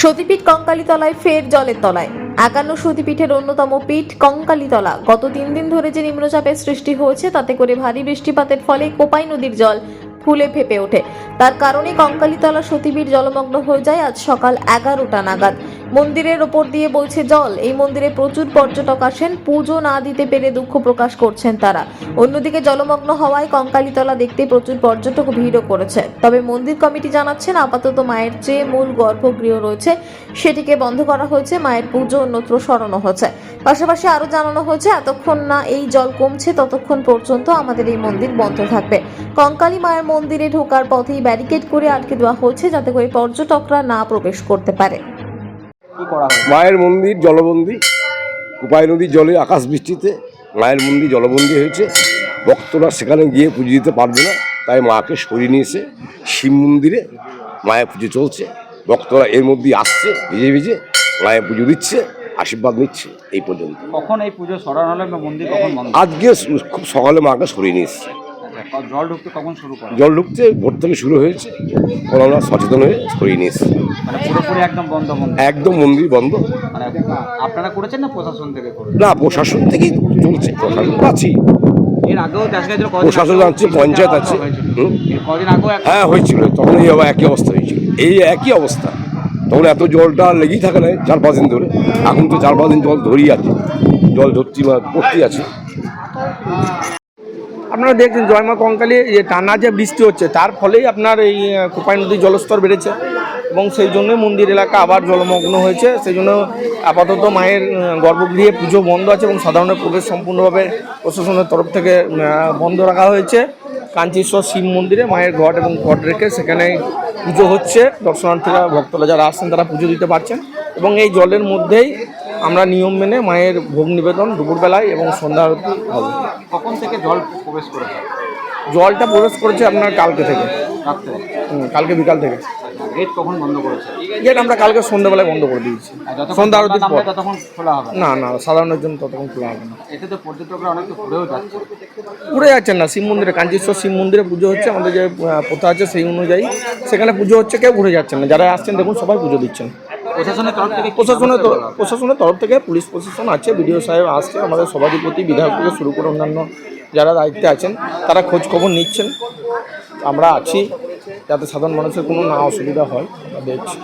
সতীপীঠ কঙ্কালীতলায় ফের জলের তলায়। একান্ন সতীপীঠের অন্যতম পীঠ কঙ্কালীতলা। গত তিন দিন ধরে যে নিম্নচাপের সৃষ্টি হয়েছে, তাতে করে ভারী বৃষ্টিপাতের ফলে কোপাই নদীর জল ফুলে ফেপে ওঠে। তার কারণে কঙ্কালীতলা সতীপীঠ জলমগ্ন হয়ে যায় আজ সকাল এগারোটা নাগাদ। মন্দিরের ওপর দিয়ে বইছে জল। এই মন্দিরে প্রচুর পর্যটক আসেন। পুজো না দিতে পেরে দুঃখ প্রকাশ করছেন তারা। অন্যদিকে জলমগ্ন হওয়ায় কঙ্কালীতলা দেখতে প্রচুর পর্যটক ভিড়ও করেছে। তবে মন্দির কমিটি জানাচ্ছেন, আপাতত মায়ের যে মূল গর্ভগৃহ রয়েছে। সেটিকে বন্ধ করা হয়েছে। মায়ের পুজো অন্যত্র সরানো হয়েছে। পাশাপাশি আরও জানানো হয়েছে, এতক্ষণ না এই জল কমছে, ততক্ষণ পর্যন্ত আমাদের এই মন্দির বন্ধ থাকবে। কঙ্কালী মায়ের মন্দিরে ঢোকার পথেই ব্যারিকেড করে আটকে দেওয়া হয়েছে, যাতে করে পর্যটকরা না প্রবেশ করতে পারে। করা হয়। মায়ের মন্দির জলবন্দী কুপাই নদীর জলে আকাশ বৃষ্টিতে মায়ের মন্দির জলবন্দী হয়েছে। ভক্তরা সেখানে গিয়ে পুজো দিতে পারবে না তাই মাকে সরিয়ে নিয়েছে। শিব মন্দিরে মায়ের পুজো চলছে। ভক্তরা এর মধ্যেই আসছে ভিজে ভিজে মায়ের পুজো দিচ্ছে আশীর্বাদ নিচ্ছে। এই পর্যন্ত। কখন এই পুজো সরানো হলো মন্দির কখন বন্ধ আজকে খুব সকালে মাকে সরিয়ে নিয়ে এসছে। জল ঢুকতে কখন শুরু করে? জল ঢুকতে ভোর থেকে শুরু হয়েছে। আমরা সচেতন হয়ে সরিয়ে নিয়ে এসছে। মানে পুরোপুরি একদম বন্ধ মন্দির একদম মন্দির বন্ধ। মানে আপনারা করেছেন না প্রশাসন থেকে করেছেন? না প্রশাসন থেকেই চলছে প্রশাসন তো আছেই এর আগেও দেখা গেছিল প্রশাসন আছে পঞ্চায়েত আছে। কদিন আগেও হ্যাঁ হয়েছিল তখন এই একই অবস্থা হয়েছিল। এই একই অবস্থা। তখন এত জলটা লেগেই থাকে না চার পাঁচ দিন ধরে। এখন তো চার পাঁচ দিন জল ধরেই আছে। জল ধরছি বা পড়তেই আছে। আপনারা দেখছেন জয়মা কঙ্কালী যে টানা যে বৃষ্টি হচ্ছে, তার ফলেই আপনার এই কোপাই নদীর জলস্তর বেড়েছে। এবং সেই জন্যই মন্দির এলাকা আবার জলমগ্ন হয়েছে। সেই জন্য আপাতত মায়ের গর্ভগৃহে পুজো বন্ধ আছে এবং সাধারণের প্রবেশ সম্পূর্ণভাবে প্রশাসনের তরফ থেকে বন্ধ রাখা হয়েছে। কাঞ্চীশ্বর শিব মন্দিরে মায়ের ঘট এবং ঘট রেখে সেখানে পুজো হচ্ছে। দর্শনার্থীরা, ভক্তরা যারা আসছেন, তারা পুজো দিতে পারছেন। এবং এই জলের মধ্যেই আমরা নিয়ম মেনে মায়ের ভোগ নিবেদন দুপুরবেলায় এবং সন্ধ্যা আরতি হবে। কখন থেকে জল প্রবেশ করেছে? জলটা প্রবেশ করেছে আপনার কালকে থেকে। কালকে বিকাল থেকে। গেট কখন বন্ধ করেছে? গেট আমরা কালকে সন্ধ্যাবেলায় বন্ধ করে দিয়েছি। সন্ধ্যা পর। ততক্ষণ খোলা হবে। না। না সাধারণের জন্য ততক্ষণ খোলা হবে না। এতে তো পর্যটকরা অনেক ঘুরেও যাচ্ছে। পুরে যাচ্ছেন না শিব মন্দিরে কাঞ্চীশ্বর শিব মন্দিরে পুজো হচ্ছে আমাদের যে প্রথা আছে সেই অনুযায়ী সেখানে পুজো হচ্ছে কেউ ঘুরে যাচ্ছেন না। যারা আসছেন দেখুন সবাই পুজো দিচ্ছেন। প্রশাসনের তরফ থেকে পুলিশ প্রশাসন আছে বিডিও সাহেব আসছে আমাদের সভাধিপতি বিধায়ক থেকে শুরু করে অন্যান্য যারা দায়িত্বে আছেন তারা খোঁজ খবর নিচ্ছেন। আমরা আছি যাতে সাধারণ মানুষের কোনো না অসুবিধা হয় দেখছি।